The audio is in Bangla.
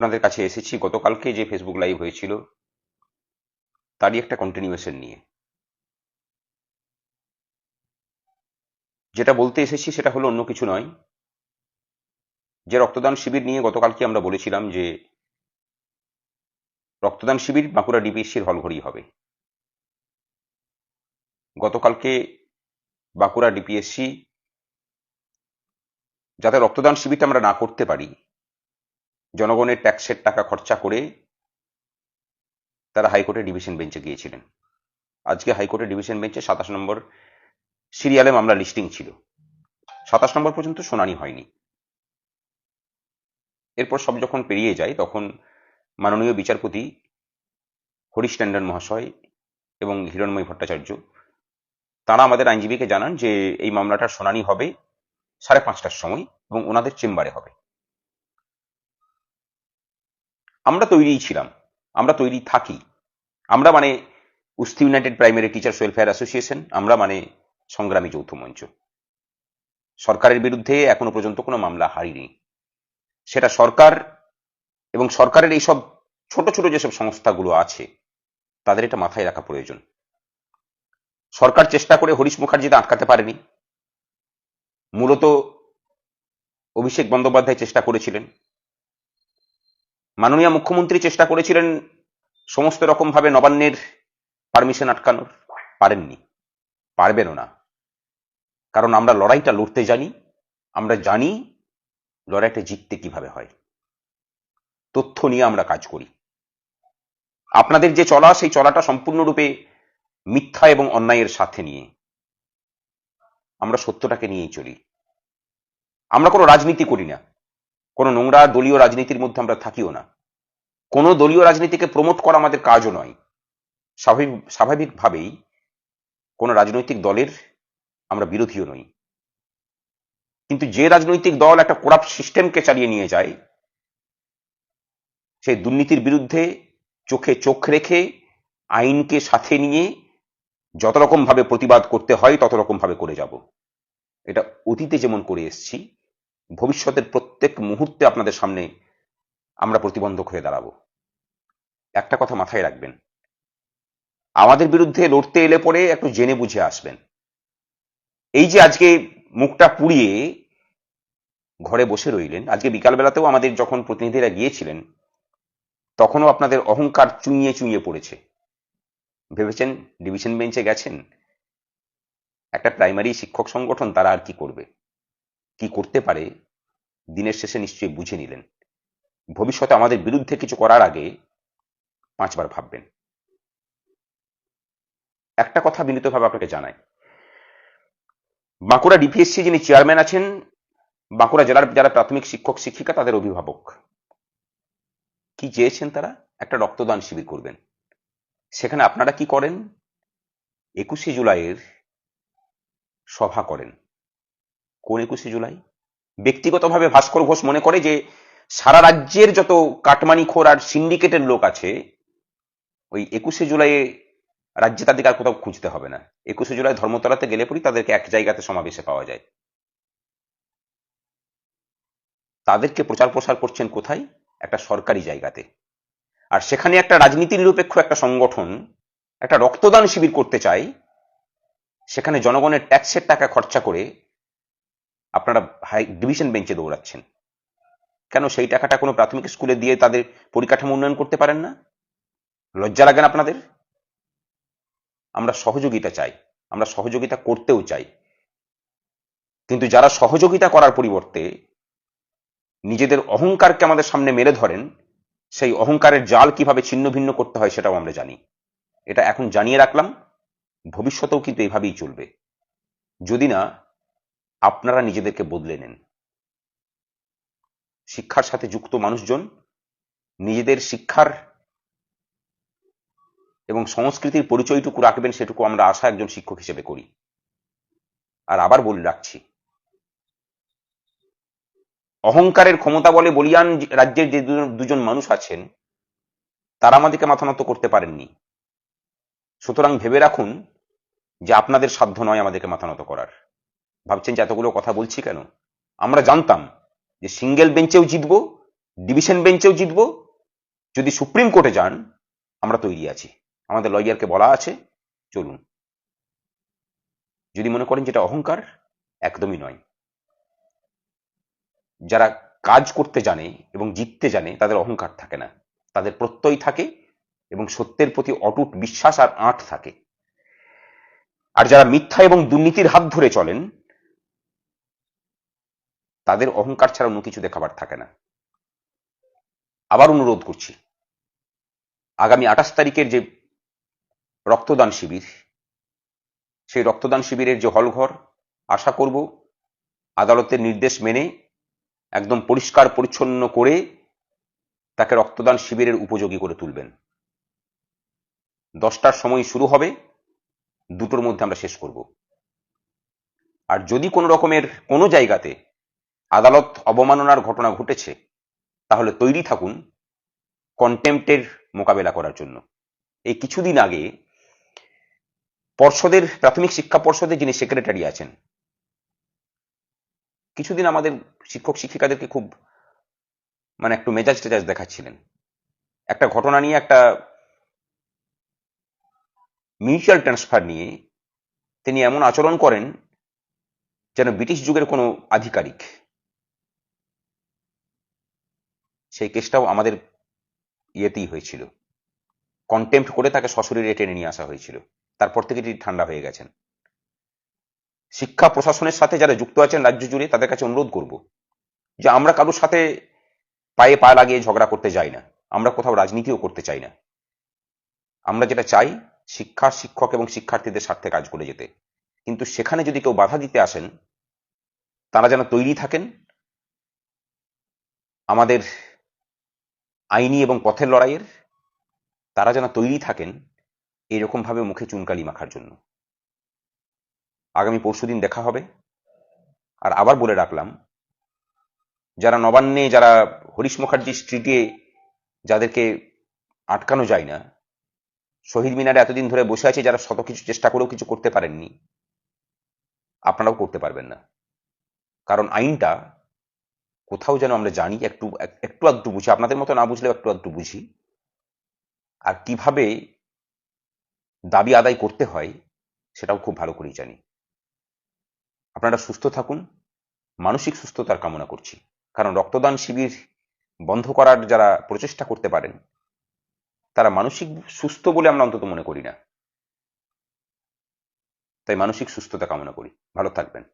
আপনাদের কাছে এসেছি। গতকালকে যে ফেসবুক লাইভ হয়েছিল, তারই একটা কন্টিনিউয়েশন নিয়ে। যেটা বলতে এসেছি সেটা হলো অন্য কিছু নয়। যে রক্তদান শিবির নিয়ে গতকালকে আমরা বলেছিলাম যে, রক্তদান শিবির বাঁকুড়া ডিপিএসসির হলঘরেই হবে। গতকালকে বাঁকুড়া ডিপিএসসি, যাতে রক্তদান শিবিরটা আমরা না করতে পারি জনগণের ট্যাক্সের টাকা খরচা করে তারা হাইকোর্টের ডিভিশন বেঞ্চে গিয়েছিলেন। আজকে হাইকোর্টের ডিভিশন বেঞ্চে সাতাশ নম্বর সিরিয়ালে মামলা লিস্টিং ছিল। সাতাশ নম্বর পর্যন্ত শুনানি হয়নি। এরপর সব যখন পেরিয়ে যায়, তখন মাননীয় বিচারপতি হরিশ ট্যান্ডন মহাশয় এবং হিরণময় ভট্টাচার্য, তারা আমাদের আইনজীবীকে জানান যে এই মামলাটার শুনানি হবে সাড়ে পাঁচটার সময় এবং ওনাদের চেম্বারে হবে। আমরা তৈরিই ছিলাম, আমরা তৈরি থাকি। আমরা মানে Usthi united primary teachers welfare association, আমরা মানে সংগ্রামী যৌথ মঞ্চ। সরকারের বিরুদ্ধে এখনও পর্যন্ত কোনো মামলা হারিনি। সেটা সরকার এবং সরকারের এইসব ছোট ছোট যেসব সংস্থাগুলো আছে, তাদের এটা মাথায় রাখা প্রয়োজন। সরকার চেষ্টা করে হরিশ মুখার্জিতে আটকাতে পারেনি। মূলত অভিষেক বন্দ্যোপাধ্যায় চেষ্টা করেছিলেন। মাননীয় মুখ্যমন্ত্রী চেষ্টা করেছিলেন সমস্ত রকম ভাবে নবান্নের পারমিশন আটকানোর। পারেননি। পারবেনও না। কারণ আমরা লড়াইটা লড়তে জানি, আমরা জানি লড়াইটা জিততে কীভাবে হয়। তথ্য নিয়ে আমরা কাজ করি। আপনাদের যে চলা, সেই চলাটা সম্পূর্ণরূপে মিথ্যা এবং অন্যায়ের সাথে নিয়ে আমরা সত্যটাকে নিয়েই চলি। আমরা কোনো রাজনীতি করি না। কোনো নোংরা দলীয় রাজনীতির মধ্যে আমরা থাকিও না। কোনো দলীয় রাজনীতিকে প্রমোট করা আমাদের কাজও নয়। স্বাভাবিক, স্বাভাবিকভাবেই কোনো রাজনৈতিক দলের আমরা বিরোধীও নই। কিন্তু যে রাজনৈতিক দল একটা করাপ্ট সিস্টেমকে চালিয়ে নিয়ে যায়, সেই দুর্নীতির বিরুদ্ধে চোখে চোখ রেখে আইনকে সাথে নিয়ে যত রকম ভাবে প্রতিবাদ করতে হয়, তত রকম ভাবে করে যাব। এটা অতীতে যেমন করে এসছি ভবিষ্যতের প্রত্যেক মুহূর্তে আপনাদের সামনে আমরা প্রতিবন্ধক হয়ে দাঁড়াবো। একটা কথা মাথায় রাখবেন। আমাদের বিরুদ্ধে লড়তে এলে পরে একটু জেনে বুঝে আসবেন। এই যে আজকে মুখটা পুড়িয়ে ঘরে বসে রইলেন, আজকে বিকালবেলাতেও আমাদের যখন প্রতিনিধিরা গিয়েছিলেন, তখনও আপনাদের অহংকার চুইয়ে চুইয়ে পড়েছে। ভেবেছেন ডিভিশন বেঞ্চে গেছেন? একটা প্রাইমারি শিক্ষক সংগঠন তারা আর কি করবে? কি করতে পারে, দিনের শেষে নিশ্চয়ই বুঝে নিলেন। ভবিষ্যতে আমাদের বিরুদ্ধে কিছু করার আগে পাঁচবার ভাববেন। একটা কথা বিনীতভাবে আপনাকে জানাই। বাঁকুড়া ডিপিএসসি যিনি চেয়ারম্যান আছেন, বাঁকুড়া জেলার যারা প্রাথমিক শিক্ষক, শিক্ষিকা, তাদের অভিভাবক, কি চেয়েছেন তারা? একটা রক্তদান শিবির করবেন। সেখানে আপনারা কি করেন? একুশে জুলাইয়ের সভা করেন। কোন একুশে জুলাই? ব্যক্তিগতভাবে ভাস্কর ঘোষ মনে করে যে সারা রাজ্যের যত কাটমানিখোর আর সিন্ডিকেটের লোক আছে, ওই একুশে জুলাইয়ে রাজ্যে তাদেরকে আর কোথাও খুঁজতে হবে না। একুশে জুলাই ধর্মতলাতে গেলে পরই তাদেরকে এক জায়গাতে সমাবেশে পাওয়া যায়। তাদেরকে প্রচার প্রসার করছেন কোথায়? একটা সরকারি জায়গাতে। আর সেখানে একটা রাজনীতি নিরপেক্ষ একটা সংগঠন, একটা রক্তদান শিবির করতে চায়, সেখানে জনগণের ট্যাক্সের টাকা খরচা করে আপনারা হাই ডিভিশন বেঞ্চে দৌড়াচ্ছেন। কেন? সেই টাকাটা কোনো প্রাথমিক স্কুলে দিয়ে তাদের পরিকাঠামো উন্নয়ন করতে পারেন না? লজ্জা লাগেন আপনাদের? আমরা সহযোগিতা চাই, আমরা সহযোগিতা করতেও চাই। কিন্তু যারা সহযোগিতা করার পরিবর্তে নিজেদের অহংকারকে আমাদের সামনে মেরে ধরেন, সেই অহংকারের জাল কীভাবে ছিন্ন ভিন্ন করতে হয় সেটাও আমরা জানি। এটা এখন জানিয়ে রাখলাম, ভবিষ্যতেও কিন্তু এভাবেই চলবে। যদি না আপনারা নিজেদেরকে বদলে নেন। শিক্ষার সাথে যুক্ত মানুষজন নিজেদের শিক্ষার এবং সংস্কৃতির পরিচয়টুকু রাখবেন সেটুকু আমরা আশা একজন শিক্ষক হিসেবে করি। আর আবার বলে রাখছি, অহংকারের ক্ষমতা বলে বলিয়ান রাজ্যের যে দুজন মানুষ আছেন, তারা আমাদেরকে মাথা নত করতে পারেননি। সুতরাং ভেবে রাখুন যে আপনাদের সাধ্য নয় আমাদেরকে মাথা নত করার। ভাবছেন যে এতগুলো কথা বলছি কেন? আমরা জানতাম যে সিঙ্গেল বেঞ্চেও জিতবো, ডিভিশন বেঞ্চেও জিতব, যদি সুপ্রিম কোর্টে যান, আমরা তৈরি আছি। আমাদের লয়ারকে বলা আছে, চলুন। যদি মনে করেন যেটা অহংকার, একদমই নয়। যারা কাজ করতে জানে এবং জিততে জানে, তাদের অহংকার থাকে না। তাদের প্রত্যয় থাকে এবং সত্যের প্রতি অটুট বিশ্বাস আর আঁট থাকে। আর যারা মিথ্যা এবং দুর্নীতির হাত ধরে চলেন তাদের অহংকার ছাড়া অন্য কিছু দেখাবার থাকে না। আবার অনুরোধ করছি, আগামী আঠাশ তারিখের যে রক্তদান শিবির, সেই রক্তদান শিবিরের যে হলঘর, আশা করব আদালতের নির্দেশ মেনে একদম পরিষ্কার পরিচ্ছন্ন করে তাকে রক্তদান শিবিরের উপযোগী করে তুলবেন। দশটার সময় শুরু হবে, দুটোর মধ্যে আমরা শেষ করব। আর যদি কোনো রকমের কোনো জায়গাতে আদালত অবমাননার ঘটনা ঘটেছে, তাহলে তৈরি থাকুন কন্টেম্পটের মোকাবেলা করার জন্য। এই কিছুদিন আগে পর্ষদের, প্রাথমিক শিক্ষা পর্ষদের যিনি সেক্রেটারি আছেন, কিছুদিন আমাদের শিক্ষক শিক্ষিকাদেরকে খুব মানে একটু মেজাজ টেজাজ দেখাচ্ছিলেন। একটা ঘটনা নিয়ে একটা মিউচুয়াল ট্রান্সফার নিয়ে তিনি এমন আচরণ করেন যেন ব্রিটিশ যুগের কোনো আধিকারিক সেই কেসটাও আমাদের ইয়েতেই হয়েছিল। কন্টেম্প করে তাকে সশরীরে টেনে নিয়ে আসা হয়েছিল। তারপর থেকে তিনি ঠান্ডা হয়ে গেছেন। শিক্ষা প্রশাসনের সাথে যারা যুক্ত আছেন রাজ্য জুড়ে, তাদের কাছে অনুরোধ করব যে আমরা কারোর সাথে পায়ে পা লাগিয়ে ঝগড়া করতে যাই না। আমরা কোথাও রাজনীতিও করতে চাই না। আমরা যেটা চাই, শিক্ষা, শিক্ষক এবং শিক্ষার্থীদের স্বার্থে কাজ করে যেতে। কিন্তু সেখানে যদি কেউ বাধা দিতে আসেন, তারা যেন তৈরি থাকেন, আমাদের আইনি এবং পথের লড়াইয়ের তারা যেন তৈরি থাকেন এরকমভাবে মুখে চুনকালি মাখার জন্য। আগামী পরশুদিন দেখা হবে। আর আবার বলে রাখলাম, যারা নবান্নে, যারা হরিশ মুখার্জি স্ট্রিটে যাদেরকে আটকানো যায় না, শহীদ মিনারে এতদিন ধরে বসে আছে যারা শত কিছু চেষ্টা করেও কিছু করতে পারেননি, আপনারাও করতে পারবেন না। কারণ আইনটা কোথাও যেন আমরা জানি, একটু একটু আধটু বুঝি, আপনাদের মতো না বুঝলেও একটু আধটু বুঝি। আর কীভাবে দাবি আদায় করতে হয়, সেটাও খুব ভালো করেই জানি। আপনারা সুস্থ থাকুন, মানসিক সুস্থতার কামনা করছি। কারণ রক্তদান শিবির বন্ধ করার যারা প্রচেষ্টা করতে পারেন, তারা মানসিক সুস্থ বলে আমরা অন্তত মনে করি না। তাই মানসিক সুস্থতা কামনা করি। ভালো থাকবেন।